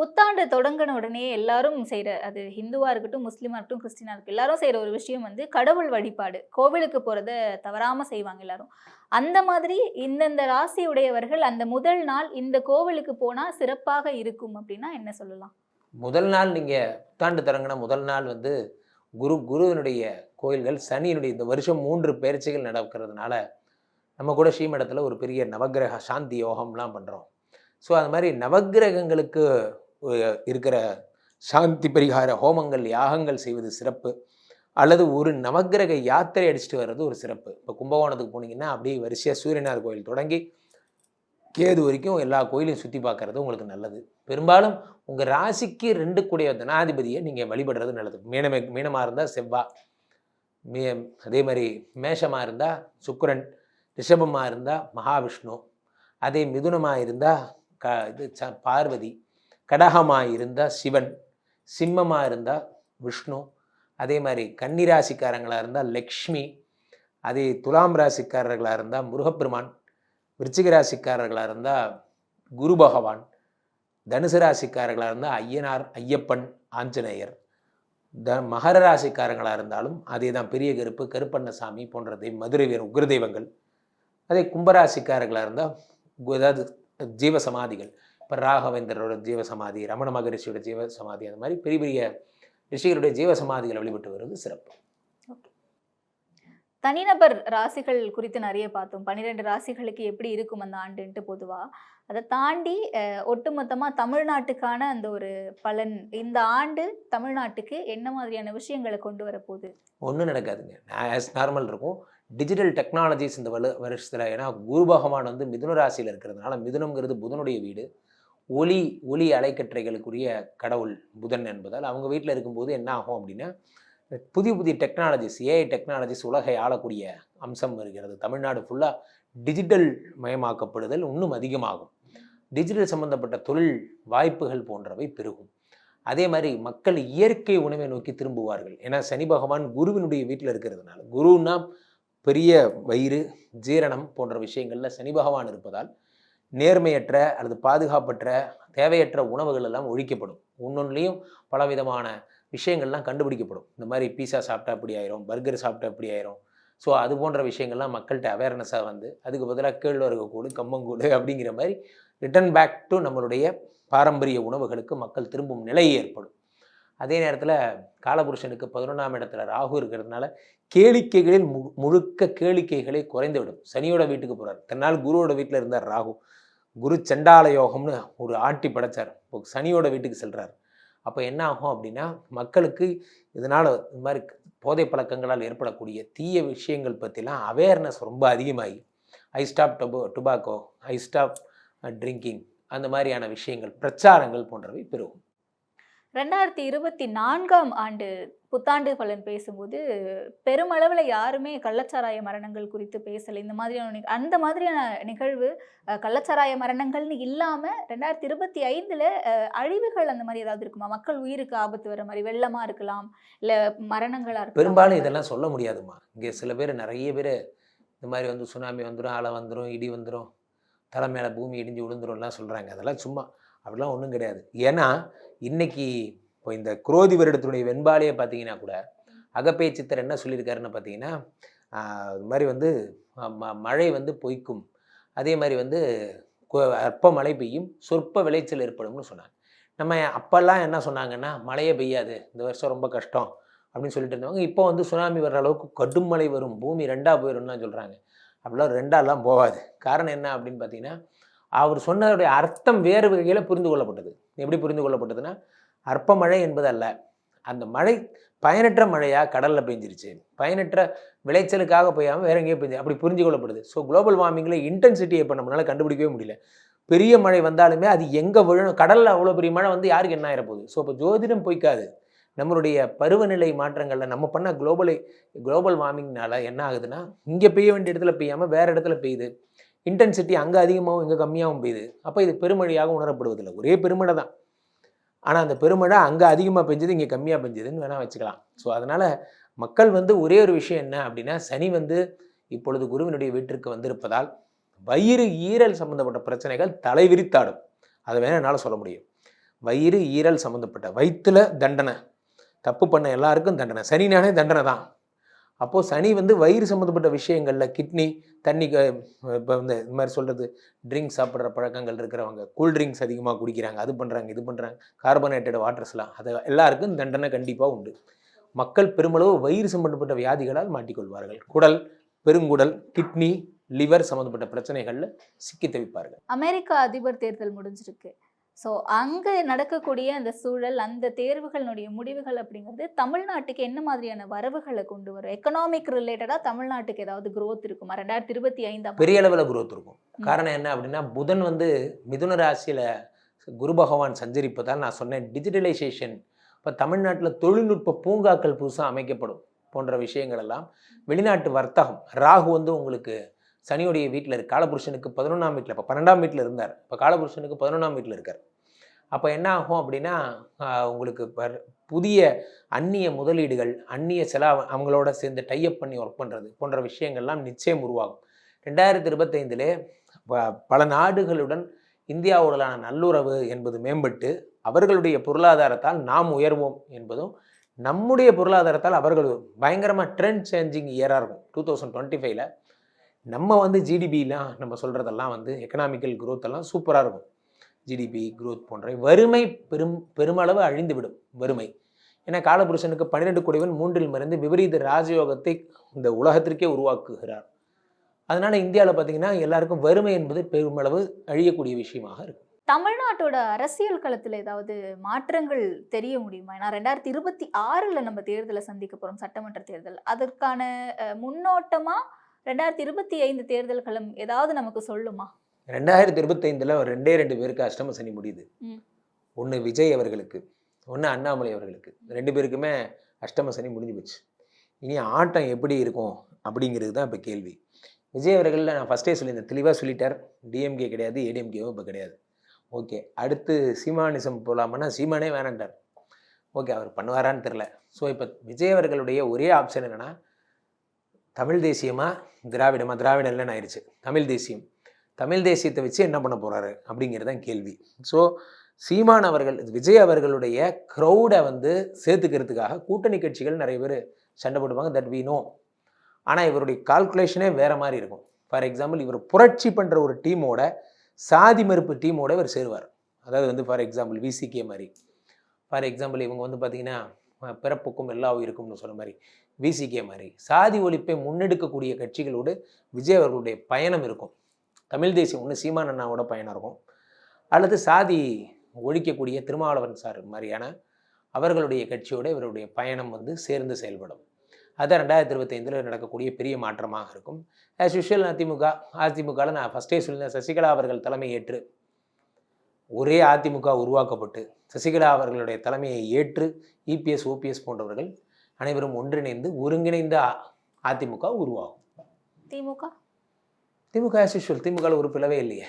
புத்தாண்டு தொடங்கின உடனே எல்லாரும் செய்கிற அது ஹிந்துவாக இருக்கட்டும் முஸ்லீமாக இருக்கட்டும் கிறிஸ்டினாக இருக்கட்டும் எல்லாரும் செய்கிற ஒரு விஷயம் வந்து கடவுள் வழிபாடு. கோவிலுக்கு போகிறத தவறாமல் செய்வாங்க எல்லாரும். அந்த மாதிரி இந்தந்த ராசி உடையவர்கள் அந்த முதல் நாள் இந்த கோவிலுக்கு போனால் சிறப்பாக இருக்கும் அப்படின்னா என்ன சொல்லலாம்? முதல் நாள் நீங்கள் புத்தாண்டு தொடங்கின முதல் நாள் வந்து குரு குருவினுடைய கோயில்கள் சனியினுடைய இந்த வருஷம் மூன்று பயிற்சிகள் நடக்கிறதுனால நம்ம கூட ஸ்ரீமடத்தில் ஒரு பெரிய நவக்கிரக சாந்தி யோகம்லாம் பண்ணுறோம் ஸோ அது மாதிரி நவக்கிரகங்களுக்கு இருக்கிற சாந்தி பரிகார ஹோமங்கள் யாகங்கள் செய்வது சிறப்பு. அல்லது ஒரு நவக்கிரக யாத்திரை அடிச்சுட்டு வர்றது ஒரு சிறப்பு. இப்போ கும்பகோணத்துக்கு போனீங்கன்னா அப்படியே வரிசையாக சூரியனார் கோயில் தொடங்கி கேது வரைக்கும் எல்லா கோயிலையும் சுற்றி பார்க்கறது உங்களுக்கு நல்லது. பெரும்பாலும் உங்கள் ராசிக்கு ரெண்டு கூடிய தனாதிபதியை நீங்கள் வழிபடுறது நல்லது. மீனமே மீனமாக இருந்தால் செவ்வா மீ அதே மாதிரி மேஷமாக இருந்தால் சுக்கரன் ரிஷபமாக இருந்தால் மகாவிஷ்ணு அதே மிதுனமாக இருந்தால் க இது ச பார்வதி கடகமாக இருந்தால் சிவன் சிம்மமாக இருந்தால் விஷ்ணு அதே மாதிரி கன்னிராசிக்காரங்களாக இருந்தால் லக்ஷ்மி அதே துலாம் ராசிக்காரர்களாக இருந்தால் முருகப்பெருமான் விருச்சிக ராசிக்காரர்களாக இருந்தால் குரு பகவான் தனுசு ராசிக்காரர்களாக இருந்தால் ஐயனார் ஐயப்பன் ஆஞ்சநேயர். த மகர ராசிக்காரங்களாக இருந்தாலும் அதே தான் பெரிய கருப்பு கருப்பண்ணசாமி போன்ற தெய்வ மதுரை வீர உக்ர தெய்வங்கள் அதே கும்பராசிக்காரர்களாக இருந்தால் ஏதாவது ஜீவ சமாதிகள் இப்போ ராகவேந்திரரோட ஜீவ சமாதி ரமண மகரிஷியோட ஜீவ சமாதி அந்த மாதிரி பெரிய பெரிய ரிஷிகளுடைய ஜீவ சமாதிகளை வழிபட்டு வருவது சிறப்பு. தனிநபர் ராசிகள் குறித்து நிறைய பார்த்தோம். பன்னிரெண்டு ராசிகளுக்கு எப்படி இருக்கும் அந்த ஆண்டுன்ட்டு பொதுவா. அதை தாண்டி அஹ், ஒட்டுமொத்தமா தமிழ்நாட்டுக்கான அந்த ஒரு பலன் இந்த ஆண்டு தமிழ்நாட்டுக்கு என்ன மாதிரியான விஷயங்களை கொண்டு வர போகுது? ஒன்றும் நடக்காதுங்க. ஆஸ் நார்மல் இருக்கும். டிஜிட்டல் டெக்னாலஜிஸ் இந்த வலு வருஷத்தில் ஏன்னா குரு பகவான் வந்து மிதுன ராசியில் இருக்கிறதுனால மிதுனம்ங்கிறது புதனுடைய வீடு. ஒளி ஒளி அலைக்கற்றைகளுக்குரிய கடவுள் புதன் என்பதால் அவங்க வீட்டில் இருக்கும்போது என்ன ஆகும் அப்படின்னா புதிய புதிய டெக்னாலஜிஸ் ஏஐ டெக்னாலஜிஸ் உலகை ஆளக்கூடிய அம்சம் வருகிறது. தமிழ்நாடு ஃபுல்லாக டிஜிட்டல் மயமாக்கப்படுதல் இன்னும் அதிகமாகும். டிஜிட்டல் சம்பந்தப்பட்ட தொழில் வாய்ப்புகள் போன்றவை பெருகும். அதே மாதிரி மக்கள் இயற்கை உணவை நோக்கி திரும்புவார்கள். ஏன்னா சனி பகவான் குருவினுடைய வீட்டில் இருக்கிறதுனால குருன்னா பெரிய வயிறு ஜீரணம் போன்ற விஷயங்களில் சனி பகவான் இருப்பதால் நேர்மையற்ற அல்லது பாதுகாப்பற்ற தேவையற்ற உணவுகள் எல்லாம் ஒழிக்கப்படும். ஒன்னொன்றுலேயும் பலவிதமான விஷயங்கள்லாம் கண்டுபிடிக்கப்படும். இந்த மாதிரி பீஸா சாப்பிட்டா இப்படி ஆயிரும் பர்கர் சாப்பிட்டா இப்படி ஆயிரும். ஸோ அது போன்ற விஷயங்கள்லாம் மக்கள்கிட்ட அவேர்னஸாக வந்து அதுக்கு பதிலாக கேழ்வரகு கூடு கம்மங்கூடு அப்படிங்கிற மாதிரி ரிட்டர்ன் பேக் டு நம்மளுடைய பாரம்பரிய உணவுகளுக்கு மக்கள் திரும்பும் நிலை ஏற்படும். அதே நேரத்தில் காலபுருஷனுக்கு பதினொன்றாம் இடத்துல ராகு இருக்கிறதுனால கேளிக்கைகளில் மு முழுக்க கேளிக்கைகளை குறைந்துவிடும். சனியோட வீட்டுக்கு போகிறார் தன்னால் குருவோட வீட்டில் இருந்தார் ராகு. குரு சண்டால யோகம்னு ஒரு ஆட்டி படைச்சார். இப்போ சனியோட வீட்டுக்கு செல்கிறார் அப்போ என்ன ஆகும் அப்படின்னா மக்களுக்கு இதனால் இந்த மாதிரி போதை பழக்கங்களால் ஏற்படக்கூடிய தீய விஷயங்கள் பற்றிலாம் அவேர்னஸ் ரொம்ப அதிகமாகி ஐ ஸ்டாப் டொபோ டுபாக்கோ ஐ ஸ்டாப் ட்ரிங்கிங் அந்த மாதிரியான விஷயங்கள் பிரச்சாரங்கள் போன்றவை பெருகும். ரெண்டாயிரத்தி இருபத்தி நான்காம் ஆண்டு புத்தாண்டு பலன் பேசும்போது பெருமளவில் யாருமே கள்ளச்சாராய மரணங்கள் குறித்து பேசலை. இந்த மாதிரியான அந்த மாதிரியான நிகழ்வு கள்ளச்சாராய மரணங்கள்னு இல்லாமல் ரெண்டாயிரத்தி இருபத்தி ஐந்தில் அழிவுகள் அந்த மாதிரி ஏதாவது இருக்குமா? மக்கள் உயிருக்கு ஆபத்து வர மாதிரி வெள்ளமாக இருக்கலாம் இல்லை மரணங்களாக இருக்கும் பெரும்பாலும் இதெல்லாம் சொல்ல முடியாதும்மா. இங்கே சில பேர் நிறைய பேர் இந்த மாதிரி வந்து சுனாமி வந்துடும் அலை வந்துடும் இடி வந்துடும் தலை மேலே பூமி இடிஞ்சு விழுந்துரும்லாம் சொல்கிறாங்க அதெல்லாம் சும்மா அப்படிலாம் ஒன்றும் கிடையாது. ஏன்னா இன்னைக்கு இப்போ இந்த குரோதி வருடத்தினுடைய வெண்பாலையை பார்த்தீங்கன்னா கூட அகப்பே சித்தர் என்ன சொல்லியிருக்காருன்னு பார்த்தீங்கன்னா இது மாதிரி வந்து ம- மழை வந்து பொய்க்கும். அதே மாதிரி வந்து அற்ப மழை பெய்யும் சொற்ப விளைச்சல் ஏற்படும்னு சொன்னாங்க. நம்ம அப்போல்லாம் என்ன சொன்னாங்கன்னா மழையே பெய்யாது இந்த வருஷம் ரொம்ப கஷ்டம் அப்படின்னு சொல்லிட்டு இருந்தவங்க இப்போ வந்து சுனாமி வர்ற அளவுக்கு கடும் மழை வரும் பூமி ரெண்டாக போயிடும்லாம் சொல்கிறாங்க அப்படிலாம் ரெண்டாலாம் போகாது. காரணம் என்ன அப்படின்னு பார்த்தீங்கன்னா அவர் சொன்னதுடைய அர்த்தம் வேறு வகையில் புரிந்து கொள்ளப்பட்டது. எப்படி புரிந்து கொள்ளப்பட்டதுன்னா அற்ப மழை என்பது அல்ல அந்த மழை பயனற்ற மழையாக கடலில் பெஞ்சிருச்சு. பயனற்ற விளைச்சலுக்காக பெய்யாமல் வேற எங்கேயோ பெஞ்சு அப்படி புரிஞ்சு கொள்ளப்படுது. ஸோ குளோபல் வார்மிங்கில் இன்டென்சிட்டியை இப்போ நம்மளால் கண்டுபிடிக்கவே முடியல. பெரிய மழை வந்தாலுமே அது எங்கே விழணும் கடலில் அவ்வளோ பெரிய மழை வந்து யாருக்கு என்ன ஆயிர ஸோ இப்போ ஜோதிடம் பொய்க்காது. நம்மளுடைய பருவநிலை மாற்றங்களில் நம்ம பண்ண குளோபலை குளோபல் வார்மிங்னால என்ன ஆகுதுன்னா இங்கே பெய்ய வேண்டிய இடத்துல பெய்யாமல் வேறு இடத்துல பெய்யுது. இன்டென்சிட்டி அங்கே அதிகமாகவும் இங்கே கம்மியாகவும் பெய்யுது. அப்போ இது பெருமழையாக உணரப்படுவதில்லை. ஒரே பெருமழை தான். ஆனால் அந்த பெருமழை அங்கே அதிகமாக பெஞ்சது இங்கே கம்மியாக பெஞ்சதுன்னு வேணால் வச்சுக்கலாம். ஸோ அதனால் மக்கள் வந்து ஒரே ஒரு விஷயம் என்ன அப்படின்னா சனி வந்து இப்பொழுது குருவினுடைய வீட்டிற்கு வந்திருப்பதால் வயிறு ஈரல் சம்பந்தப்பட்ட பிரச்சனைகள் தலைவிரித்தாடும். அதை வேணால் என்னால் சொல்ல முடியும். வயிறு ஈரல் சம்மந்தப்பட்ட வயிற்றுல தண்டனை. தப்பு பண்ண எல்லாருக்கும் தண்டனை. சனினாலே தண்டனை தான். அப்போது சனி வந்து வயிறு சம்மந்தப்பட்ட விஷயங்களில் கிட்னி தண்ணி இப்போ வந்து இந்த மாதிரி சொல்கிறது ட்ரிங்க்ஸ் சாப்பிட்ற பழக்கங்கள் இருக்கிறவங்க கூல் ட்ரிங்க்ஸ் அதிகமாக குடிக்கிறாங்க அது பண்ணுறாங்க இது பண்ணுறாங்க கார்பனேட்டட் வாட்டர்ஸ்லாம் அது எல்லாருக்கும் தண்டனை கண்டிப்பாக உண்டு. மக்கள் பெருமளவு வயிறு சம்மந்தப்பட்ட வியாதிகளால் மாட்டிக்கொள்வார்கள். குடல் பெருங்குடல் கிட்னி லிவர் சம்மந்தப்பட்ட பிரச்சனைகளில் சிக்கி தவிப்பார்கள். அமெரிக்கா அதிபர் தேர்தல் முடிஞ்சிருக்கு. ஸோ அங்கே நடக்கக்கூடிய அந்த சூழல் அந்த தேர்வுகளினுடைய முடிவுகள் அப்படிங்கிறது தமிழ்நாட்டுக்கு என்ன மாதிரியான வரவுகளை கொண்டு வரும்? எக்கனாமிக் ரிலேட்டடாக தமிழ்நாட்டுக்கு ஏதாவது growth இருக்குமா? ரெண்டாயிரத்தி இருபத்தி ஐந்தாம் பெரிய அளவில் growth இருக்கும். காரணம் என்ன அப்படின்னா புதன் வந்து மிதுன ராசியில் குரு பகவான் சஞ்சரிப்பதால் நான் சொன்னேன் டிஜிட்டலைசேஷன் இப்போ தமிழ்நாட்டில் தொழில்நுட்ப பூங்காக்கள் புதுசாக அமைக்கப்படும் போன்ற விஷயங்கள் எல்லாம். வெளிநாட்டு வர்த்தகம் ராகு வந்து உங்களுக்கு சனியுடைய வீட்டில் இருக்கு காலபுருஷனுக்கு பதினொன்றாம் வீட்டில் இப்போ பன்னெண்டாம் வீட்டில் இருந்தார். இப்போ காலபுருஷனுக்கு பதினொன்றாம் வீட்டில் இருக்கார். அப்போ என்ன ஆகும் அப்படின்னா உங்களுக்கு புதிய அந்நிய முதலீடுகள் அந்நிய சில அவங்களோட சேர்ந்து டைப் பண்ணி ஒர்க் பண்ணுறது போன்ற விஷயங்கள்லாம் நிச்சயம் உருவாகும். ரெண்டாயிரத்தி இருபத்தைந்திலே பல நாடுகளுடன் இந்தியாவுடனான நல்லுறவு என்பது மேம்பட்டு அவர்களுடைய பொருளாதாரத்தால் நாம் உயர்வோம் என்பதும் நம்முடைய பொருளாதாரத்தால் அவர்கள் பயங்கரமாக ட்ரெண்ட் சேஞ்சிங் இயராக இருக்கும். டூ தௌசண்ட் டுவெண்ட்டி ஃபைவ்ல நம்ம வந்து ஜிடிபிலாம் நம்ம சொல்கிறதெல்லாம் வந்து எக்கனாமிக்கல் growth எல்லாம் சூப்பராக இருக்கும். ஜிடிபி குரோத் போன்ற வறுமை பெரும் பெருமளவு அழிந்துவிடும் வறுமை. ஏன்னா காலபுருஷனுக்கு பன்னிரெண்டு கோடிவன் மூன்றில் மறைந்து விபரீத ராஜயோகத்தை இந்த உலகத்திற்கே உருவாக்குகிறார். அதனால் இந்தியாவில் பார்த்தீங்கன்னா எல்லாருக்கும் வறுமை என்பது பெருமளவு அழியக்கூடிய விஷயமாக இருக்கும். தமிழ்நாட்டோட அரசியல் களத்தில் ஏதாவது மாற்றங்கள் தெரிய முடியுமா? ஏன்னா ரெண்டாயிரத்தி இருபத்தி ஆறில் நம்ம தேர்தலை சந்திக்க போகிறோம் சட்டமன்ற தேர்தல். அதற்கான முன்னோட்டமாக ரெண்டாயிரத்தி இருபத்தி ஐந்து தேர்தல் களம் ஏதாவது நமக்கு சொல்லுமா? ரெண்டாயிரத்தி இருபத்தைந்தில் ரெண்டே ரெண்டு பேருக்கு அஷ்டம சனி முடியுது. ஒன்று விஜய் அவர்களுக்கு ஒன்று அண்ணாமலை அவர்களுக்கு. ரெண்டு பேருக்குமே அஷ்டம சனி முடிஞ்சு போச்சு. இனி ஆட்டம் எப்படி இருக்கும் அப்படிங்கிறது தான் இப்போ கேள்வி. விஜய் அவர்களில் நான் ஃபஸ்ட்டே சொல்லியிருந்தேன் தெளிவாக சொல்லிட்டார். டிஎம்கே கிடையாது ஏடிஎம்கேவும் இப்போ கிடையாது. ஓகே அடுத்து சீமானிசம் போகலாமன்னா சீமானே வேணான்ட்டார். ஓகே அவர் பண்ணுவாரான்னு தெரில ஸோ இப்போ விஜய் அவர்களுடைய ஒரே ஆப்ஷன் என்னென்னா தமிழ் தேசியமா? திராவிடமா? திராவிட இல்லைன்னு ஆயிடுச்சு தமிழ் தேசியம். தமிழ் தேசியத்தை வச்சு என்ன பண்ண போறாரு? அப்படிங்கிறது தான் கேள்வி. ஸோ சீமான் அவர்கள் விஜய் அவர்களுடைய க்ரௌடை வந்து சேர்த்துக்கிறதுக்காக கூட்டணி கட்சிகள் நிறைய பேர் சண்டை போட்டுப்பாங்க தட் வி நோ ஆனால் இவருடைய கால்குலேஷனே வேற மாதிரி இருக்கும். ஃபார் எக்ஸாம்பிள் இவர் புரட்சி பண்ணுற ஒரு டீமோட சாதி மறுப்பு டீமோட இவர் சேருவார். அதாவது வந்து ஃபார் எக்ஸாம்பிள் விசிகே மாதிரி. ஃபார் எக்ஸாம்பிள் இவங்க வந்து பார்த்திங்கன்னா பிறப்புக்கும் எல்லா உயிருக்கும்னு சொன்ன மாதிரி. விசிகே மாதிரி. சாதி ஒழிப்பை முன்னெடுக்கக்கூடிய கட்சிகளோடு விஜய் அவர்களுடைய பயணம் இருக்கும். தமிழ் தேசியம் ஒன்று சீமான் அண்ணாவோட பயணம் இருக்கும். அல்லது சாதி ஒழிக்கக்கூடிய திருமாவளவன் சார் மாதிரியான அவர்களுடைய கட்சியோட இவருடைய பயணம் வந்து சேர்ந்து செயல்படும். அது ரெண்டாயிரத்தி இருபத்தைந்தில் நடக்கக்கூடிய பெரிய மாற்றமாக இருக்கும். ஆஸ் யூஷுவல் அதிமுக அதிமுகவில் நான் ஃபஸ்ட்டே சொல்லியிருந்தேன் சசிகலா அவர்கள் தலைமை ஏற்று ஒரே அதிமுக உருவாக்கப்பட்டு சசிகலா அவர்களுடைய தலைமையை ஏற்று இபிஎஸ் ஓபிஎஸ் போன்றவர்கள் அனைவரும் ஒன்றிணைந்து ஒருங்கிணைந்த அதிமுக உருவாகும். திமுக? திமுக ஆஸ் யூஷுவல் திமுகவில் ஒரு பிளவே இல்லையே.